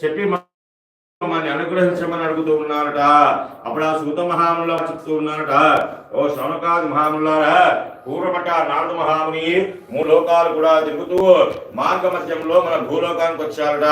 చెప్పి మమ్మల్ని అనుగ్రహించమని అడుగుతూ ఉన్నారట. అప్పుడు ఆ సూత మహాముల చెప్తూ ఉన్నారట. ఓ శ్రవణకాది మహాములారా పూర్వపట నారదు మహాముని మూడు లోకాలు కూడా తిరుగుతూ మార్గ మధ్యంలో మన భూలోకానికి వచ్చారట.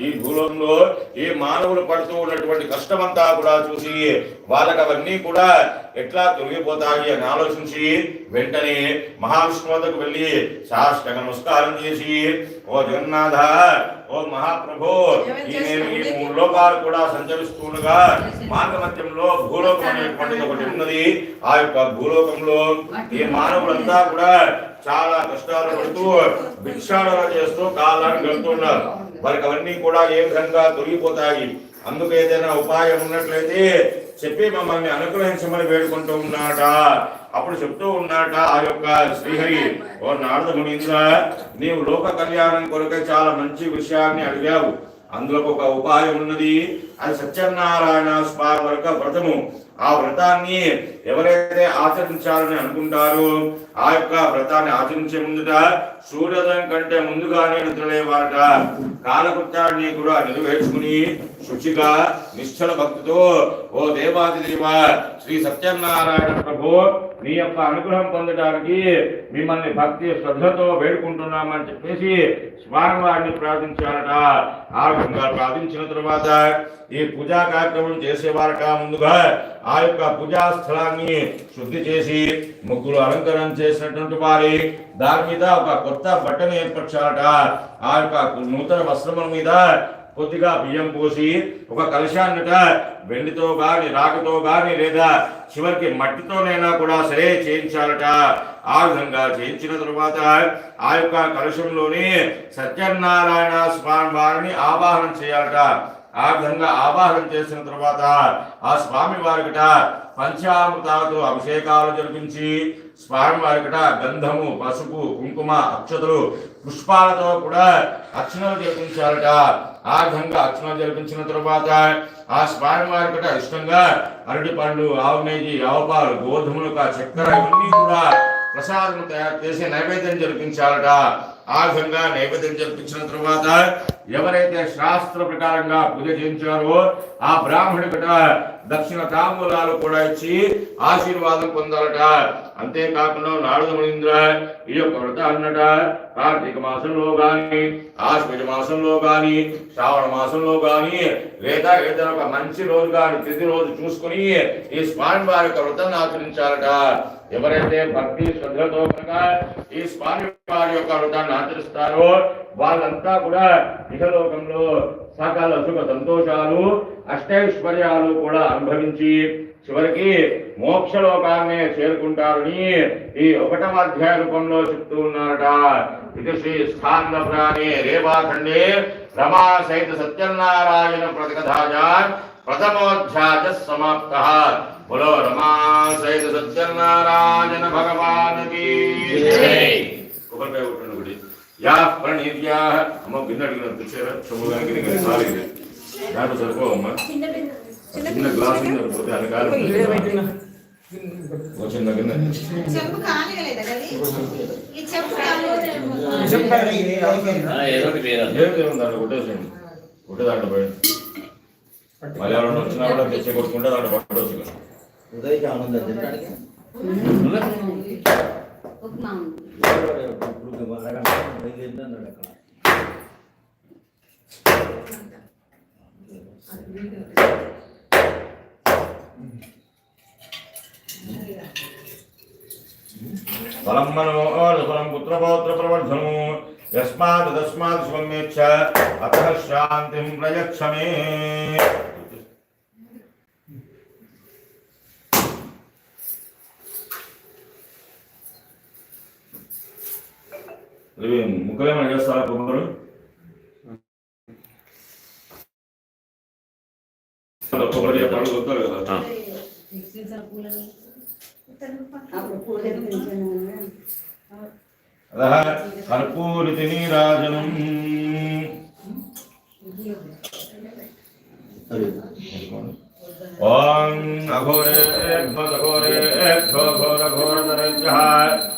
ఈ భూలోకంలో ఈ మానవులు పడుతూ ఉన్నటువంటి కష్టమంతా కూడా చూసి వాళ్ళకి అవన్నీ కూడా ఎట్లా తొలగిపోతాయి అని ఆలోచించి వెంటనే మహావిష్ణు వద్దకు వెళ్ళి సాష్టక నమస్కారం చేసి ఓ జగన్నాథ ఓ మహాప్రభు ఈ నేను ఈ మూడు లోకాలు కూడా సంచరిస్తుండగా మార్గ మధ్యంలో భూలోకం అనేటువంటిది ఒకటి ఉన్నది. ఆ యొక్క భూలోకంలో ఈ మానవులంతా కూడా చాలా కష్టాలు పడుతూ భిక్షాటన చేస్తూ కాలాన్ని గడుపుతున్నారు వారికి అవన్నీ కూడా ఏ విధంగా తొలగిపోతాయి? అందుకు ఏదైనా ఉపాయం ఉన్నట్లయితే చెప్పి మమ్మల్ని అనుగ్రహించమని వేడుకుంటూ ఉన్నాట అప్పుడు చెప్తూ ఉన్నాట ఆ యొక్క శ్రీహరి ఓ నారద మునీంద్ర నీవు లోక కళ్యాణం కొరకే చాలా మంచి విషయాన్ని అడిగావు. అందులో ఒక ఉపాయం ఉన్నది. అది సత్యనారాయణ స్వామి వరకు వ్రతము. ఆ వ్రతాన్ని ఎవరైతే ఆచరించాలని అనుకుంటారో ఆ యొక్క వ్రతాన్ని ఆచరించే ముందుట సూర్యోదయం కంటే ముందుగానే నిద్రలేవారట. కాలకృత్యాన్ని కూడా నెరవేర్చుకుని శుచిగా నిశ్చల భక్తితో ఓ దేవాది దేవ శ్రీ సత్యనారాయణ ప్రభు మీ యొక్క అనుగ్రహం పొందడానికి మిమ్మల్ని భక్తి శ్రద్ధతో వేడుకుంటున్నామని చెప్పేసి స్వామివారిని ప్రార్థించారట. ఆ విధంగా ప్రార్థించిన తర్వాత ఈ పూజా కార్యక్రమం చేసేవారట. ముందుగా ఆ యొక్క పూజా స్థలాన్ని శుద్ధి చేసి ముగ్గులు అలంకరణ చేసినటువంటి వారి దాని మీద ఒక కొత్త బట్టను ఏర్పరచాలట ఆ యొక్క నూతన వస్త్రముల మీద కొద్దిగా బియ్యం పోసి ఒక కలశాన్నట వెండితో గాని రాకతో గాని లేదా చివరికి మట్టితోనైనా కూడా సరే చేయించాలట. ఆ విధంగా చేయించిన తరువాత ఆ యొక్క కలశంలోని సత్యనారాయణ స్వామి వారిని ఆవాహనం చేయాలట. ఆ విధంగా ఆవాహనం చేసిన తర్వాత ఆ స్వామి వారికిట పంచామృతాలతో అభిషేకాలు జరిపించి స్వామి వారికిట గంధము పసుపు కుంకుమ అక్షతలు పుష్పాలతో కూడా అర్చనలు జరిపించాలట. ఆ విధంగా అర్చన జరిపించిన తరువాత ఆ స్వామి వారికట ఇష్టంగా అరటి పండ్లు ఆవు నెయ్యి ఆవుపాలు గోధుమలు చక్కెర ఇవన్నీ కూడా ప్రసాదం తయారు చేసి నైవేద్యం జరిపించాలట. ఆ విధంగా నైవేద్యం జరిపించిన తరువాత ఎవరైతే శాస్త్ర ప్రకారంగా పూజ చేయించారో ఆ బ్రాహ్మణుడికట దక్షిణ తాంబూలాలు కూడా ఇచ్చి ఆశీర్వాదం పొందాలట. అంతేకాకుండా నారద మునీంద్ర ఈ యొక్క వ్రత అన్నట కార్తీక మాసంలో గాని ఆశ్వజ మాసంలో గాని శ్రావణ మాసంలో గాని లేదా ఏదైనా ఒక మంచి రోజు గాని తిథి రోజు చూసుకుని ఈ స్వామి వారి యొక్క వ్రతాన్ని ఆచరించాలట. ఎవరైతే భక్తి శ్రద్ధతో కనుక ఈ స్వామి వారి యొక్క వ్రతాన్ని ఆచరిస్తారో వాళ్ళంతా కూడా ఇహలోకంలో సకాల సుఖ సంతోషాలు అష్టైశ్వర్యాలు కూడా అనుభవించి చివరికి మోక్షలోకాన్నే చేరుకుంటారని ఈ ఒకటవ అధ్యాయ రూపంలో చెప్తూ ఉన్నారట. ఇది శ్రీ స్థాన ప్రాణి రేవాఖండే రమా సహిత సత్యనారాయణ ప్రతికథాజ ప్రథమోధ్యాయ సమాప్త. రమా సహిత సత్యనారాయణ భగవాన్ కీ జై. కొబ్బరికాయ కొట్టండి ఒకటి యా ప్రణీత్యా అమ్మ గిన్నె అడిగిన తెచ్చారా శుభ్రంగా గిన్నె గిన్నె సారీ ఇది. దాంట్లో సరిపోవమ్మా చిన్న గ్లాస్ గిన్నె సరిపోతే అనకాలం ఓ చిన్న గిన్నె అది? ఏదో దాంట్లో కొట్టేసేయండి కొట్టే దాంట్లో పోయి మళ్ళీ ఎవరైనా వచ్చినా కూడా తెచ్చి కొట్టుకుంటే దాంట్లో పట్టవచ్చు ఉదయకి ఆనందం తింటాడు ఉప్మా ఉంది. ఇప్పుడు అరగంట బయలుదేరితే అన్నాడు అక్కడ ఫలం మనో ఫలం పుత్రపౌత్ర ప్రవర్ధను యస్మాత్ తస్మాత్ స్వమేచ్ఛ అతః శాంతిం ప్రయచ్చ ముక్కలేమైనా చేస్తారా కొబ్బరు? కొబ్బరి పండుగ వస్తారు కదా. కర్పూరితి నీరాజనం ఓం అఘోరేభ్యో ఘోరఘోరతరేభ్యः సర్వేభ్యः సర్వ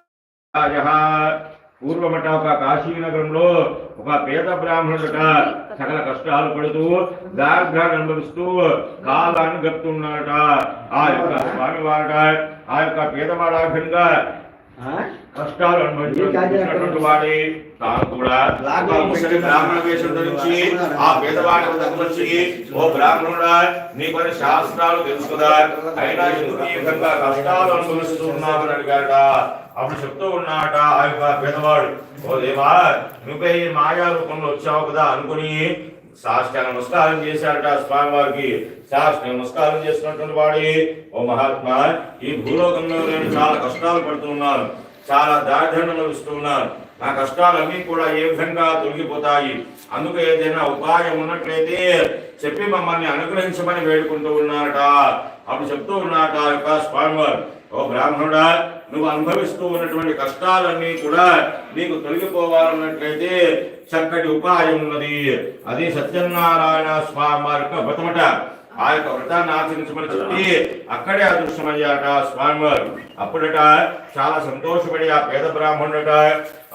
పూర్వమట ఒక కాశీనగరంలో ఒక పేద బ్రాహ్మణుడట సకల కష్టాలు పడుతూ దార్ఘాన్ని అనుభవిస్తూ కాలాన్ని గడుపుతున్నాడట. ఆ యొక్క స్వామివారట ఆ యొక్క పేదవాడాభిగా కష్టాలు అనుభవించినటువంటి వాడి తాను కూడా ముసలి బ్రాహ్మణ వేషం ధరించి ఆ పేదవాడి వద్దకు వచ్చి ఓ బ్రాహ్మణుడా నీ కొన్ని శాస్త్రాలు తెలుసుకుదా? అయినా ఎందుకు ఈ విధంగా కష్టాలు అనుభవిస్తున్నావు అడిగాట అప్పుడు చెప్తూ ఉన్నాట ఆ యొక్క పేదవాడు ఓ దేవా నువ్వే ఈ మాయా రూపంలో వచ్చావు కదా అనుకుని సాష్ట నమస్కారం చేశాడట స్వామివారికి. సాష్ట నమస్కారం చేసినటువంటి వాడి. ఓ మహాత్మా ఈ భూలోకంలో నేను చాలా కష్టాలు పడుతున్నాను చాలా దారిద్ర్యం అనుభవిస్తున్నాను నా కష్టాలన్నీ కూడా ఏ విధంగా తొలగిపోతాయి? అందుకు ఏదైనా ఉపాయం ఉన్నట్లయితే చెప్పి మమ్మల్ని అనుగ్రహించమని వేడుకుంటూ ఉన్నారట. అప్పుడు చెప్తూ ఉన్నారట ఆ యొక్క స్వామివారు. ఓ బ్రాహ్మణుడా నువ్వు అనుభవిస్తూ ఉన్నటువంటి కష్టాలన్నీ కూడా నీకు తొలగిపోవాలన్నట్లయితే చక్కటి ఉపాయం ఉన్నది. అది సత్యనారాయణ స్వామి వారి యొక్క వ్రతమట. ఆ యొక్క వ్రతాన్ని ఆచరించమని చెప్పి అక్కడే అదృశ్యమయ్యాట స్వామివారు అప్పుడట చాలా సంతోషపడి ఆ పేద బ్రాహ్మణుడట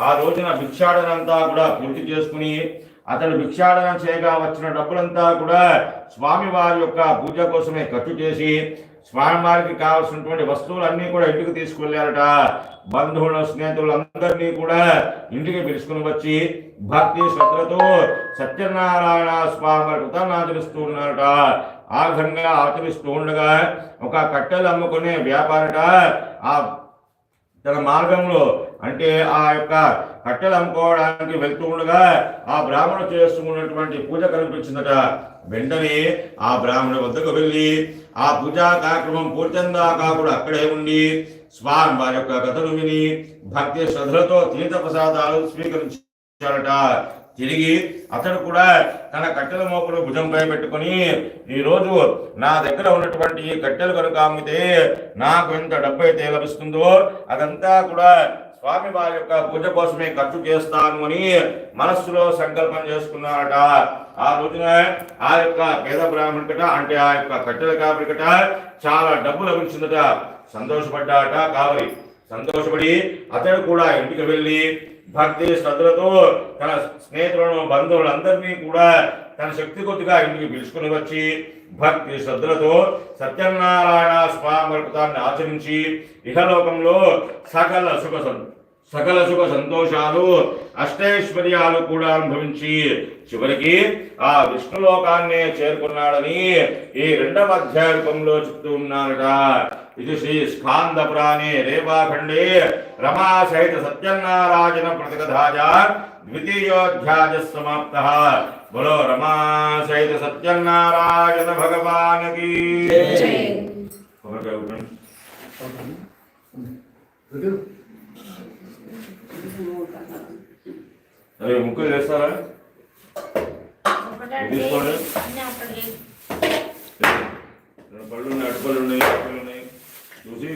ఆ రోజున భిక్షాటనంతా కూడా పూర్తి చేసుకుని అతడు భిక్షాడన చేయగా వచ్చిన డబ్బులంతా కూడా స్వామివారి యొక్క పూజ కోసమే ఖర్చు చేసి స్వామివారికి కావాల్సినటువంటి వస్తువులన్నీ కూడా ఇంటికి తీసుకువెళ్ళారట బంధువులు స్నేహితులు అందరినీ కూడా ఇంటికి పిలుచుకుని వచ్చి భక్తి శ్రద్ధలతో సత్యనారాయణ స్వామి వారి ఆచరిస్తూ ఉన్నారట. ఆ విధంగా ఆచరిస్తూ ఉండగా ఒక కట్టెలు అమ్ముకునే వ్యాపారట ఆ తన మార్గంలో అంటే ఆ యొక్క కట్టెలు అమ్ముకోవడానికి వెళ్తూ ఉండగా ఆ బ్రాహ్మణుడు చేస్తున్నటువంటి పూజ కనిపించిందట వెంటనే ఆ బ్రాహ్మణుడి వద్దకు వెళ్ళి ఆ పూజా కార్యక్రమం పూర్తిందాకా కూడా అక్కడే ఉండి స్వామి వారి యొక్క కథను విని భక్తి శ్రద్ధలతో తీర్థ ప్రసాదాలు స్వీకరించాడట తిరిగి అతడు కూడా తన కట్టెల మోపులు భుజంపై పెట్టుకొని ఈరోజు నా దగ్గర ఉన్నటువంటి ఈ కట్టెలు కనుక అమ్మితే నాకు ఎంత డబ్బు అయితే లభిస్తుందో? అదంతా కూడా స్వామి వారి యొక్క పూజ కోసమే ఖర్చు చేస్తాను అని మనస్సులో సంకల్పం చేసుకున్నాడట ఆ రోజున ఆ యొక్క పేద బ్రాహ్మణుడికట అంటే ఆ యొక్క కట్టెల కాపరికట చాలా డబ్బు లభించిందట. సంతోషపడ్డాట కావలి. సంతోషపడి అతడు కూడా ఇంటికి వెళ్ళి భక్తి శ్రద్ధలతో తన స్నేహితులను బంధువులందరినీ కూడా తన శక్తి కొద్దిగా ఇంటికి పిలుచుకుని వచ్చి భక్తి శ్రద్ధలతో సత్యనారాయణ స్వామి వ్రతాన్ని ఆచరించి ఇహలోకంలో సకల సుఖ సం- సకల సుఖ సంతోషాలు అష్టైశ్వర్యాలు కూడా అనుభవించి చివరికి ఆ విష్ణులోకాన్నే చేరుకున్నాడని ఈ రెండవ అధ్యాయంలో చెప్తూ ఉన్నారట. ఇది శ్రీ స్కాంద పురాణే రేవాఖండే రమా సహిత సత్యనారాయణ ప్రతికథాయ ద్వితీయోధ్యాయ సమాప్త. బలో రమా సహిత సత్యనారాయణ భగవాన్ కీ జై. కొబ్బరికాయ కొట్టండి. అరే ముక్కులు చేస్తారా తీసుకోండి రెండు పళ్ళు ఉన్నాయి అటుపళ్ళు ఉన్నాయి అటుపళ్ళు ఉన్నాయి చూసి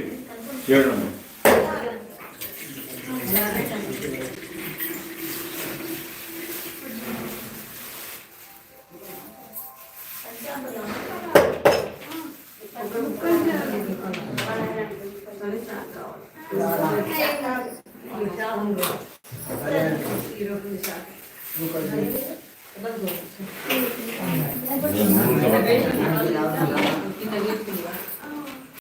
చేయడం కింద